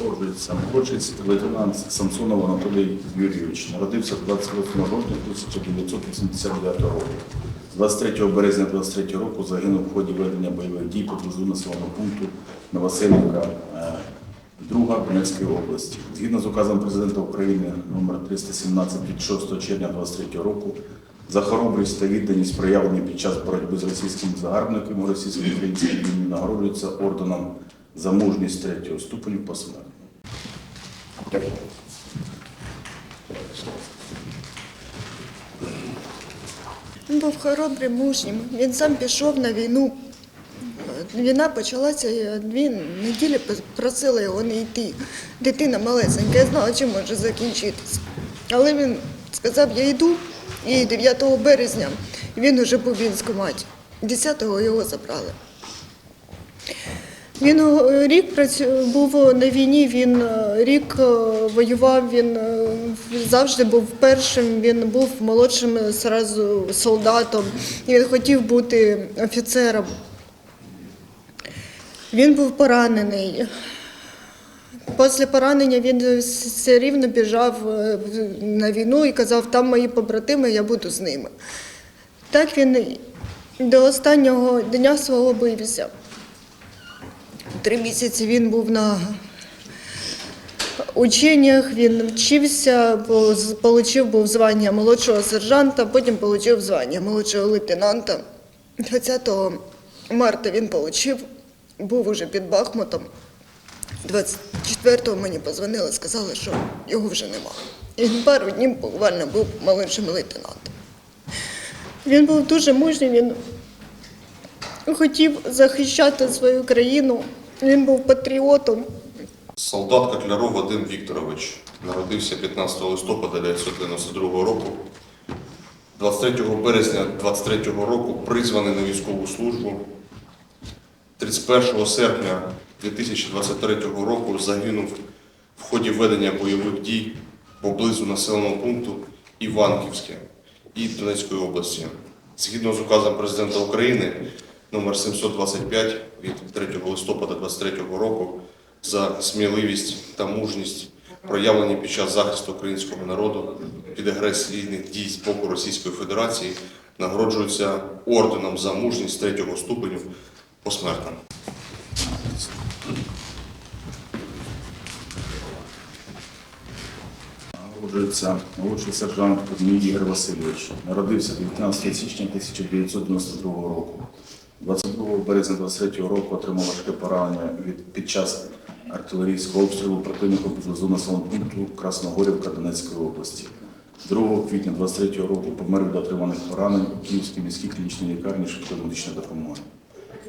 Народжується молодший лейтенант Самсонов Анатолій Юрійович. Народився 28 грудня 1989 року. 23 березня 23 року загинув в ході ведення бойових дій поблизу населеного пункту Новоселівка, е, друга Донецької області. Згідно з указом президента України номер 317 від 6 червня 23 року за хоробрість та відданість проявлені під час боротьби з російськими загарбниками у російсько-українській війні нагороджується орденом за мужність третього ступеню посмертно. Він був хоробрим, мужнім. Він сам пішов на війну. Війна почалася, дві неділі просила його не йти. Дитина малесенька, я знала, чим може закінчитися. Але він сказав, я йду, і 9 березня він вже був в військкоматі. 10-го його забрали. Він е, рік був на війні, він е, рік е, воював, він е, завжди був першим, він був молодшим е, зразу солдатом, він хотів бути офіцером. Він був поранений. Після поранення він все рівно біжав е, на війну і казав, там мої побратими, я буду з ними. Так він до останнього дня свого бився. Три місяці він був на ученнях, він вчився, отримав був звання молодшого сержанта, потім отримав звання молодшого лейтенанта. 20 марта він отримав, був уже під Бахмутом. 24-го мені позвонили, сказали, що його вже нема. І він пару днів буквально був молодшим лейтенантом. Він був дуже мужній, він хотів захищати свою країну. Він був патріотом. Солдат Котляров Вадим Вікторович народився 15 листопада 1992 року. 23 березня 23 року призваний на військову службу. 31 серпня 2023 року загинув в ході ведення бойових дій поблизу населеного пункту Іванківське і Донецької області. Згідно з указом президента України номер 725 від 3 листопада 2023 року за сміливість та мужність, проявлені під час захисту українського народу від агресійних дій з боку Російської Федерації, нагороджуються орденом за мужність третього ступеню посмертно. Народжується молодший сержант Кузьмій Ігор Васильович. Народився 19 січня 1992 року. 22 березня 23 року отримав важке поранення від, під час артилерійського обстрілу противника поблизу населеного пункту Красногорівка Донецької області. 2 квітня 23 року помер від отриманих поранень у Київській міській клінічній лікарні швидкої медичної допомоги.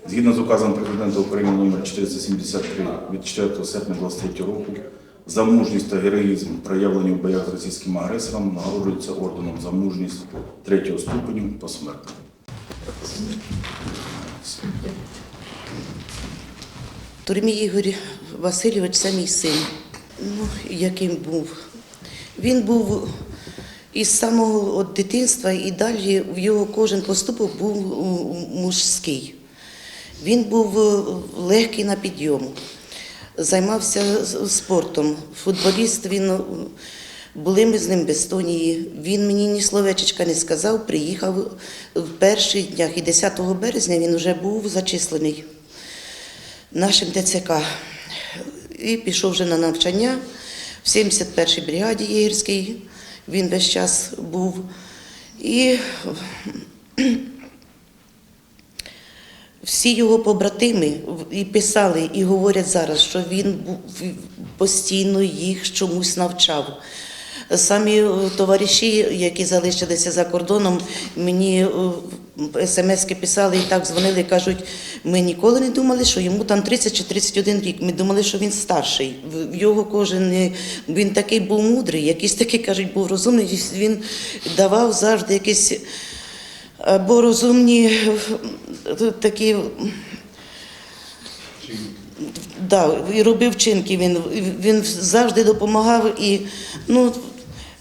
Згідно з указом президента України номер 473 від 4 серпня 23 року за мужність та героїзм, проявлені в боях з російським агресором, нагороджується орденом за мужність третього ступеню посмертно. Турмій Ігор Васильович це мій син. Ну, яким був. Він був із самого от дитинства і далі в його кожен поступок був мужський. Він був е, легкий на підйом, займався спортом. Футболіст він були ми з ним в Естонії. Він мені ні словечечка не сказав, приїхав в перших днях. І 10 березня він вже був зачислений нашим ТЦК. І пішов вже на навчання в 71-й бригаді Єгерській. Він весь час був. І всі його побратими і писали, і говорять зараз, що він постійно їх чомусь навчав. Самі е, товариші, які залишилися за кордоном, мені смски писали і так дзвонили, кажуть, ми ніколи не думали, що йому там 30 чи 31 рік. Ми думали, що він старший. Його кожен е, він такий був мудрий, якийсь такий кажуть, був розумний. Він давав завжди якісь або розумні е, такі. Да, і робив вчинки. Він, він завжди допомагав і ну,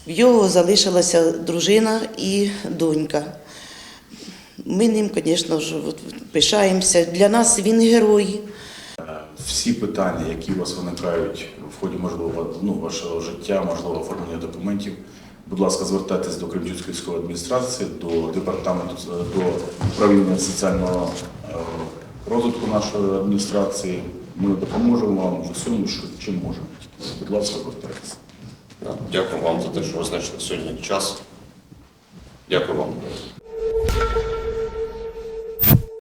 в його залишилася дружина і донька. Ми ним, звісно ж, пишаємося. Для нас він герой. всі питання, які вас виникають в ході можливо ну, вашого життя, можливо, оформлення документів, будь ласка, звертайтесь до військової адміністрації, до департаменту е, до управління соціального е, розвитку нашої адміністрації. Ми допоможемо вам в усьому, що чим можемо. Будь ласка, звертайтеся. Дякую вам за те, що ви знайшли сьогодні час. Дякую вам.